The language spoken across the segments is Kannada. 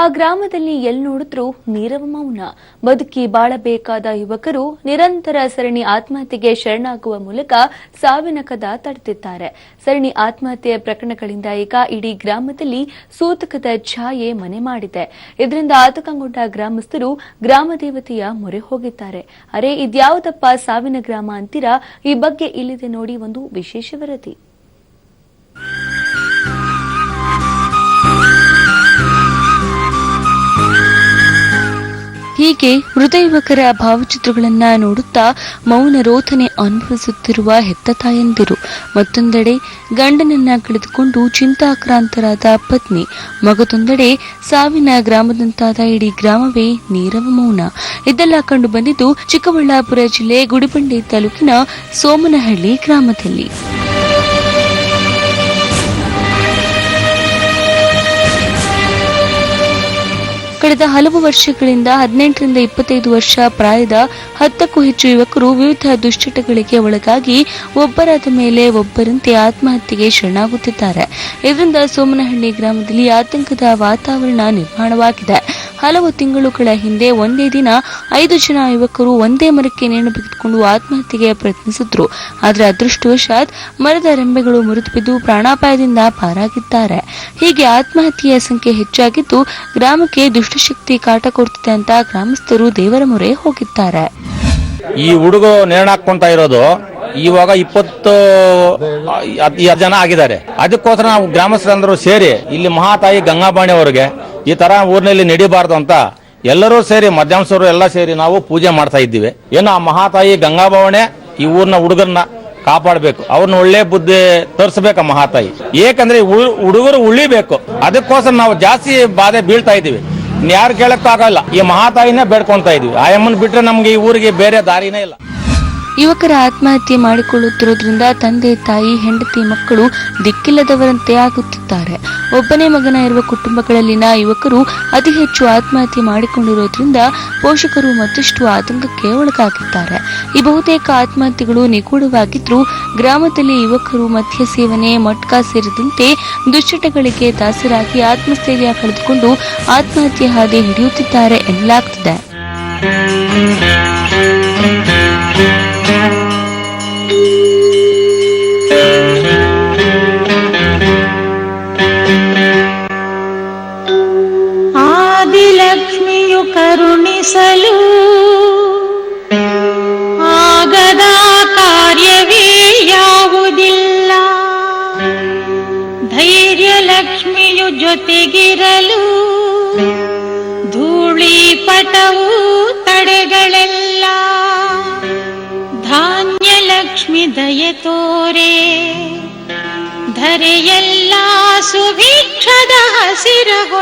ಆ ಗ್ರಾಮದಲ್ಲಿ ಎಲ್ ನೋಡಿದ್ರೂ ನೀರವ ಮೌನ. ಬದುಕಿ ಬಾಳಬೇಕಾದ ಯುವಕರು ನಿರಂತರ ಸರಣಿ ಆತ್ಮಹತ್ಯೆಗೆ ಶರಣಾಗುವ ಮೂಲಕ ಸಾವಿನ ಕದ ತಡೆದಿದ್ದಾರೆ ಸರಣಿ ಆತ್ಮಹತ್ಯೆ ಪ್ರಕರಣಗಳಿಂದ ಈಗ ಇಡೀ ಗ್ರಾಮದಲ್ಲಿ ಸೂತಕದ ಛಾಯೆ ಮನೆ ಮಾಡಿದೆ. ಇದರಿಂದ ಆತಂಕಗೊಂಡ ಗ್ರಾಮಸ್ಥರು ಗ್ರಾಮ ದೇವತೆಯ ಮೊರೆ ಹೋಗಿದ್ದಾರೆ. ಅರೆ ಇದ್ಯಾವುದಪ್ಪ ಸಾವಿನ ಗ್ರಾಮ ಅಂತೀರಾ? ಈ ಬಗ್ಗೆ ಇಲ್ಲಿದೆ ನೋಡಿ ಒಂದು ವಿಶೇಷ ವರದಿ. ಹೀಗೆ ಮೃತ ಯುವಕರ ಭಾವಚಿತ್ರಗಳನ್ನ ನೋಡುತ್ತಾ ಮೌನ ರೋಧನೆ ಅನುಭವಿಸುತ್ತಿರುವ ಹೆತ್ತ ತಾಯಂದಿರು ಮತ್ತೊಂದೆಡೆ ಗಂಡನನ್ನ ಕಳೆದುಕೊಂಡು ಚಿಂತಾಕ್ರಾಂತರಾದ ಪತ್ನಿ, ಮಗದೊಂದೆಡೆ ಸಾವಿನ ಗ್ರಾಮದಂತಾದ ಇಡೀ ಗ್ರಾಮವೇ ನೀರವ ಮೌನ. ಇದೆಲ್ಲ ಕಂಡು ಬಂದಿದ್ದು ಚಿಕ್ಕಬಳ್ಳಾಪುರ ಜಿಲ್ಲೆ ಗುಡಿಬಂಡೆ ತಾಲೂಕಿನ ಸೋಮನಹಳ್ಳಿ ಗ್ರಾಮದಲ್ಲಿ. ಕಳೆದ ಹಲವು ವರ್ಷಗಳಿಂದ ಹದಿನೆಂಟರಿಂದ ಇಪ್ಪತ್ತೈದು ವರ್ಷ ಪ್ರಾಯದ ಹತ್ತಕ್ಕೂ ಹೆಚ್ಚು ಯುವಕರು ವಿವಿಧ ದುಶ್ಚಟಗಳಿಗೆ ಒಳಗಾಗಿ ಒಬ್ಬರಾದ ಮೇಲೆ ಒಬ್ಬರಂತೆ ಆತ್ಮಹತ್ಯೆಗೆ ಶರಣಾಗುತ್ತಿದ್ದಾರೆ. ಇದರಿಂದ ಸೋಮನಹಳ್ಳಿ ಗ್ರಾಮದಲ್ಲಿ ಆತಂಕದ ವಾತಾವರಣ ನಿರ್ಮಾಣವಾಗಿದೆ. ಹಲವು ತಿಂಗಳುಗಳ ಹಿಂದೆ ಒಂದೇ ದಿನ ಐದು ಜನ ಯುವಕರು ಒಂದೇ ಮರಕ್ಕೆ ನೇಣು ಬಿಗಿದುಕೊಂಡು ಆತ್ಮಹತ್ಯೆಗೆ ಪ್ರಯತ್ನಿಸಿದ್ರು. ಆದರೆ ಅದೃಷ್ಟವಶಾತ್ ಮರದ ರೆಂಬೆಗಳು ಮುರಿದು ಬಿದ್ದು ಪ್ರಾಣಾಪಾಯದಿಂದ ಪಾರಾಗಿದ್ದಾರೆ. ಹೀಗೆ ಆತ್ಮಹತ್ಯೆಯ ಸಂಖ್ಯೆ ಹೆಚ್ಚಾಗಿದ್ದು ಗ್ರಾಮಕ್ಕೆ ದುಷ್ಟಶಕ್ತಿ ಕಾಟ ಕೊಡ್ತಿದೆ ಅಂತ ಗ್ರಾಮಸ್ಥರು ದೇವರ ಮೊರೆ ಹೋಗಿದ್ದಾರೆ. ಈ ಹುಡುಗ ನೇಣಾಕೊಂತ ಇರೋದು ಇವಾಗ ಇಪ್ಪತ್ತು ಜನ ಆಗಿದ್ದಾರೆ. ಅದಕ್ಕೋಸ್ಕರ ನಾವು ಗ್ರಾಮಸ್ಥರಂದರು ಸೇರಿ ಇಲ್ಲಿ ಮಹಾತಾಯಿ ಗಂಗಾಬಾಣಿ ಅವರಿಗೆ ಈ ತರ ಊರಿನಲ್ಲಿ ನಡೀಬಾರ್ದು ಅಂತ ಎಲ್ಲರೂ ಸೇರಿ ಮಧ್ಯಾಂಶರು ಎಲ್ಲ ಸೇರಿ ನಾವು ಪೂಜೆ ಮಾಡ್ತಾ ಇದ್ದೀವಿ. ಏನು ಆ ಮಹಾತಾಯಿ ಗಂಗಾಭವಣೆ ಈ ಊರಿನ ಹುಡುಗರನ್ನ ಕಾಪಾಡಬೇಕು. ಅವ್ರನ್ನ ಒಳ್ಳೆ ಬುದ್ಧಿ ತೋರಿಸ್ಬೇಕು ಮಹಾತಾಯಿ. ಏಕಂದ್ರೆ ಹುಡುಗರು ಉಳಿಬೇಕು. ಅದಕ್ಕೋಸ್ಕರ ನಾವು ಜಾಸ್ತಿ ಬಾಧೆ ಬೀಳ್ತಾ ಇದ್ದೀವಿ. ಯಾರು ಕೇಳಕ್ಕಾಗಲ್ಲ ಈ ಮಹಾತಾಯಿನೇ ಬೇಡ್ಕೊಂತ ಇದೀವಿ ಆ ಅಮ್ಮನ್ ಬಿಟ್ರೆ ನಮ್ಗೆ ಈ ಊರಿಗೆ ಬೇರೆ ದಾರಿನೇ ಇಲ್ಲ. ಯುವಕರ ಆತ್ಮಹತ್ಯೆ ಮಾಡಿಕೊಳ್ಳುತ್ತಿರುವುದರಿಂದ ತಂದೆ, ತಾಯಿ, ಹೆಂಡತಿ, ಮಕ್ಕಳು ದಿಕ್ಕಿಲ್ಲದವರಂತೆ ಆಗುತ್ತಿದ್ದಾರೆ. ಒಬ್ಬನೇ ಮಗನ ಇರುವ ಕುಟುಂಬಗಳಲ್ಲಿನ ಯುವಕರು ಅತಿ ಹೆಚ್ಚು ಆತ್ಮಹತ್ಯೆ ಮಾಡಿಕೊಂಡಿರುವುದರಿಂದ ಪೋಷಕರು ಮತ್ತಷ್ಟು ಆತಂಕಕ್ಕೆ ಒಳಗಾಗಿದ್ದಾರೆ. ಈ ಬಹುತೇಕ ಆತ್ಮಹತ್ಯೆಗಳು ನಿಗೂಢವಾಗಿದ್ದರೂ ಗ್ರಾಮದಲ್ಲಿ ಯುವಕರು ಮದ್ಯ ಸೇವನೆ, ಮಟ್ಕಾ ಸೇರಿದಂತೆ ದುಶ್ಚಟಗಳಿಗೆ ದಾಸರಾಗಿ ಆತ್ಮಸ್ಥೈರ್ಯ ಕಳೆದುಕೊಂಡು ಆತ್ಮಹತ್ಯೆ ಹಾದಿ ಹಿಡಿಯುತ್ತಿದ್ದಾರೆ ಎನ್ನಲಾಗ್ತಿದೆ. ಲಕ್ಷ್ಮಿಯು ಜೊತೆಗಿರಲು ಧೂಳಿ ಪಟವು ತಡೆಗಳೆಲ್ಲ ಧಾನ್ಯ ಲಕ್ಷ್ಮಿ ದಯೆ ತೋರೆ ಧರೆಯೆಲ್ಲ ಸುಭಿಕ್ಷದ ಹಸಿರ ಹೊಳೆ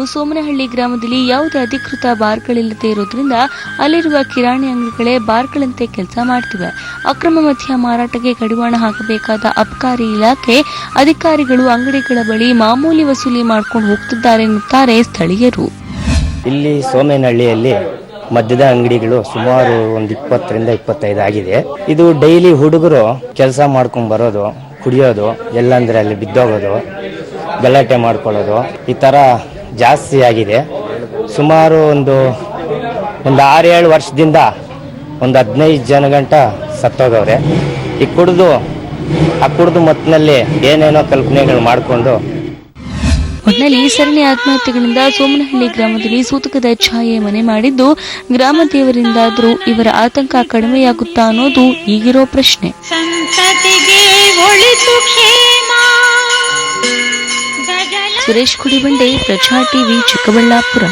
ಇನ್ನು ಸೋಮನಹಳ್ಳಿ ಗ್ರಾಮದಲ್ಲಿ ಯಾವುದೇ ಅಧಿಕೃತ ಬಾರ್ಗಳಿಲ್ಲದೆ ಇರೋದ್ರಿಂದ ಅಲ್ಲಿರುವ ಕಿರಾಣಿ ಅಂಗಡಿಗಳೇ ಬಾರ್ಗಳಂತೆ ಕೆಲಸ ಮಾಡ್ತಿವೆ. ಅಕ್ರಮ ಮದ್ಯ ಮಾರಾಟಕ್ಕೆ ಕಡಿವಾಣ ಹಾಕಬೇಕಾದ ಅಬಕಾರಿ ಇಲಾಖೆ ಅಧಿಕಾರಿಗಳು ಅಂಗಡಿಗಳ ಬಳಿ ಮಾಮೂಲಿ ವಸೂಲಿ ಮಾಡ್ಕೊಂಡು ಹೋಗ್ತಿದ್ದಾರೆ ಎನ್ನುತ್ತಾರೆ ಸ್ಥಳೀಯರು. ಇಲ್ಲಿ ಸೋಮೇನಹಳ್ಳಿಯಲ್ಲಿ ಮದ್ಯದ ಅಂಗಡಿಗಳು ಸುಮಾರು ಒಂದು ಇಪ್ಪತ್ತರಿಂದ ಇಪ್ಪತ್ತೈದು ಆಗಿದೆ. ಇದು ಡೈಲಿ ಹುಡುಗರು ಕೆಲಸ ಮಾಡ್ಕೊಂಡು ಬರೋದು, ಕುಡಿಯೋದು, ಎಲ್ಲಂದ್ರೆ ಅಲ್ಲಿ ಬಿದ್ದೋಗೋದು, ಗಲಾಟೆ ಮಾಡ್ಕೊಳ್ಳೋದು, ಈ ಥರ ಜಾಸ್ತಿ ಆಗಿದೆ. ಸುಮಾರು ಒಂದು ಒಂದು ಆರು ಏಳು ವರ್ಷದಿಂದ ಒಂದು ಹದಿನೈದು ಜನ ಗಂಟ ಸತ್ತೋಗವ್ರೆ ಈ ಕುಡಿದು ಆ ಕುಡಿದು ಮತ್ತಿನಲ್ಲಿ ಏನೇನೋ ಕಲ್ಪನೆಗಳು ಮಾಡಿಕೊಂಡು ಒಟ್ನಲ್ಲಿ ಈ ಸರಣಿ ಆತ್ಮಹತ್ಯೆಗಳಿಂದ ಸೋಮನಹಳ್ಳಿ ಗ್ರಾಮದಲ್ಲಿ ಸೂತಕದ ಛಾಯೆ ಮನೆ ಮಾಡಿದ್ದು ಗ್ರಾಮ ದೇವರಿಂದಾದರೂ ಇವರ ಆತಂಕ ಕಡಿಮೆಯಾಗುತ್ತಾ ಅನ್ನೋದು ಈಗಿರೋ ಪ್ರಶ್ನೆ. ಸುರೇಶ್ ಕುಡಿಬಂಡೆ ಪ್ರಜಾ ಟಿವಿ ಚಿಕ್ಕಬಳ್ಳಾಪುರ.